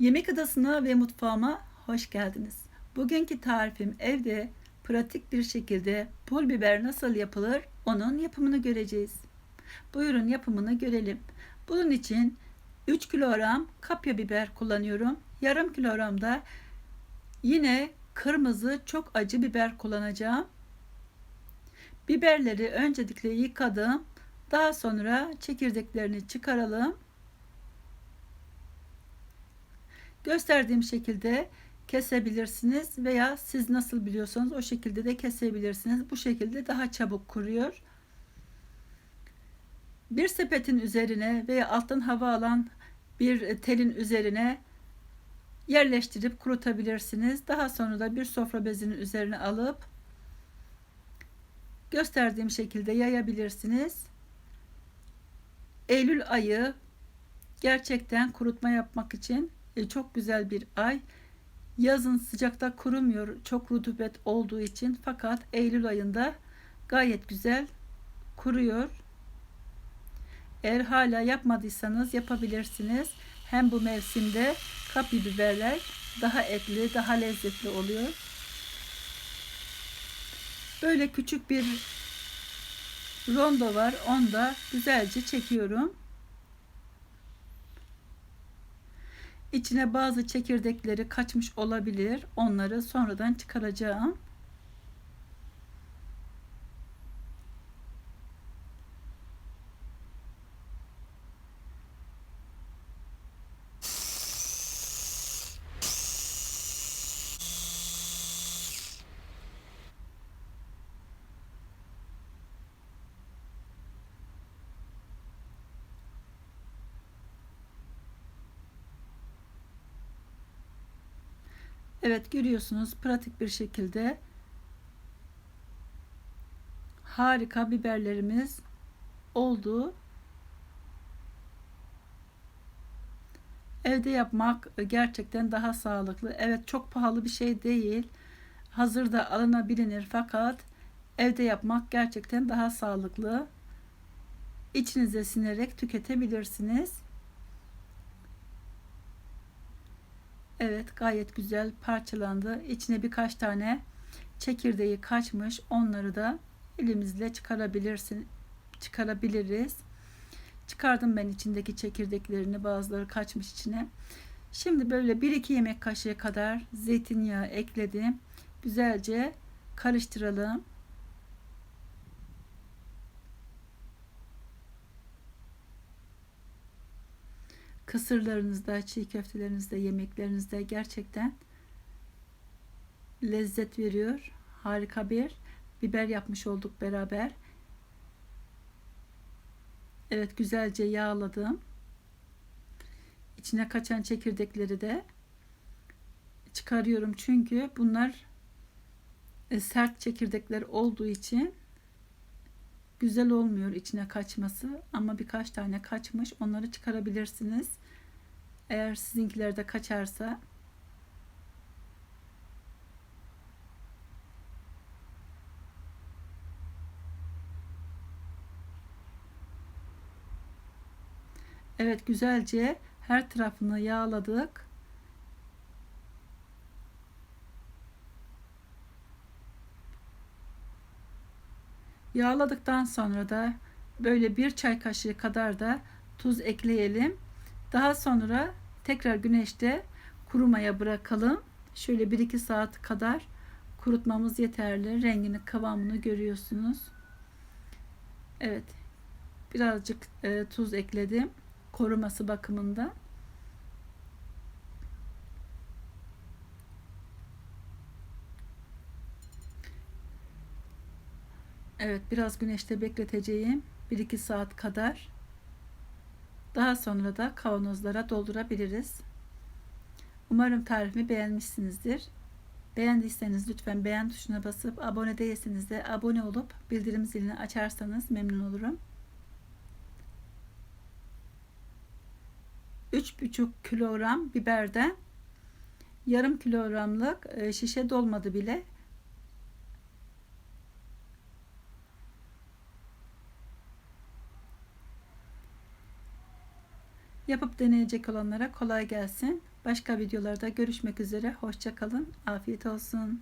Yemek adasına ve mutfağıma hoş geldiniz. Bugünkü tarifim evde pratik bir şekilde pul biber nasıl yapılır onun yapımını göreceğiz. Buyurun yapımını görelim. Bunun için 3 kilogram kapya biber kullanıyorum. Yarım kilogram da yine kırmızı çok acı biber kullanacağım. Biberleri öncelikle yıkadım. Daha sonra çekirdeklerini çıkaralım. Gösterdiğim şekilde kesebilirsiniz veya siz nasıl biliyorsanız o şekilde de kesebilirsiniz. Bu şekilde daha çabuk kuruyor. Bir sepetin üzerine veya alttan hava alan bir telin üzerine yerleştirip kurutabilirsiniz. Daha sonra da bir sofra bezinin üzerine alıp gösterdiğim şekilde yayabilirsiniz. Eylül ayı gerçekten kurutma yapmak için çok güzel bir ay. Yazın sıcakta kurumuyor çok rutubet olduğu için fakat Eylül ayında gayet güzel kuruyor. Eğer hala yapmadıysanız yapabilirsiniz. Hem bu mevsimde kapya biberler daha etli, daha lezzetli oluyor. Böyle küçük bir rondo var. Onu da güzelce çekiyorum. İçine bazı çekirdekleri kaçmış olabilir. Onları sonradan çıkaracağım. Evet görüyorsunuz pratik bir şekilde harika biberlerimiz oldu. Evde yapmak gerçekten daha sağlıklı. Evet çok pahalı bir şey değil. Hazırda alınabilir fakat evde yapmak gerçekten daha sağlıklı. İçinize sinerek tüketebilirsiniz. Evet gayet güzel parçalandı. İçine birkaç tane çekirdeği kaçmış. Onları da elimizle çıkarabilirsin çıkarabiliriz. Çıkardım ben içindeki çekirdeklerini. Bazıları kaçmış içine. Şimdi böyle 1-2 yemek kaşığı kadar zeytinyağı ekledim. Güzelce karıştıralım. Kısırlarınızda, çiğ köftelerinizde, yemeklerinizde gerçekten lezzet veriyor. Harika bir biber yapmış olduk beraber. Evet güzelce yağladım. İçine kaçan çekirdekleri de çıkarıyorum çünkü bunlar e, sert çekirdekler olduğu için güzel olmuyor içine kaçması ama birkaç tane kaçmış onları çıkarabilirsiniz. Eğer sizinkiler de kaçarsa Evet güzelce her tarafını yağladık. Yağladıktan sonra da böyle bir çay kaşığı kadar da tuz ekleyelim. Daha sonra tekrar güneşte kurumaya bırakalım. Şöyle 1-2 saat kadar kurutmamız yeterli. Rengini, kıvamını görüyorsunuz. Evet. Birazcık e, tuz ekledim. Koruması bakımından. Evet biraz güneşte bekleteceğim. 1-2 saat kadar. Daha sonra da kavanozlara doldurabiliriz. Umarım tarifimi beğenmişsinizdir. Beğendiyseniz lütfen beğen tuşuna basıp abone değilseniz de abone olup bildirim zilini açarsanız memnun olurum. 3,5 kilogram biberden yarım kilogramlık e, şişe dolmadı bile Yapıp deneyecek olanlara kolay gelsin. Başka videolarda görüşmek üzere. Hoşçakalın. Afiyet olsun.